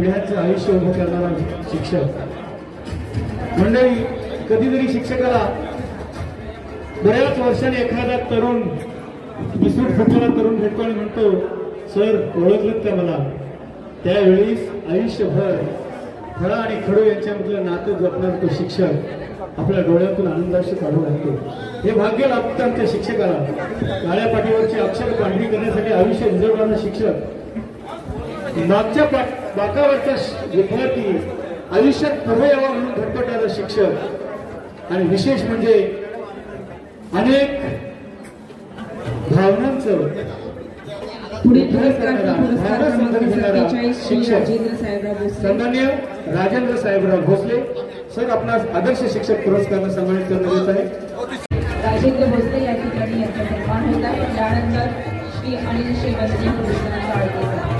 पिढ्यांचं आयुष्य उभं करणारा शिक्षक. मंडळी कधीतरी शिक्षकाला बऱ्याच वर्षाने एखादा तरुण विसूट फुटणारा तरुण भेटतो आणि म्हणतो सर ओळखलं का मला? त्यावेळीस आयुष्यभर फळा आणि खडू यांच्यामधलं नातं जपणार तो शिक्षक आपल्या डोळ्यातून आनंदाशी काढू लागतो हे भाग्य लाभतं आमच्या शिक्षकाला. काळ्या पाठीवरची अक्षर पांढरी करण्यासाठी आयुष्य विजवणारा शिक्षक मागच्या बाकावरचा विद्यार्थी आयुष्यात पुढे यावा म्हणून धडपडणारा शिक्षक. आणि विशेष म्हणजे अनेक भावनांचं पुरस्कार पुरस्कार सन्मान्य राजेंद्र साहेबराव भोसले. सर आपणास आदर्श शिक्षक पुरस्कारानं सन्मानित करण्यात येत आहे. राजेंद्र भोसले या ठिकाणी यांचा सन्मान होता त्यानंतर श्री अनिल श्रीवंशी पुरस्काराचा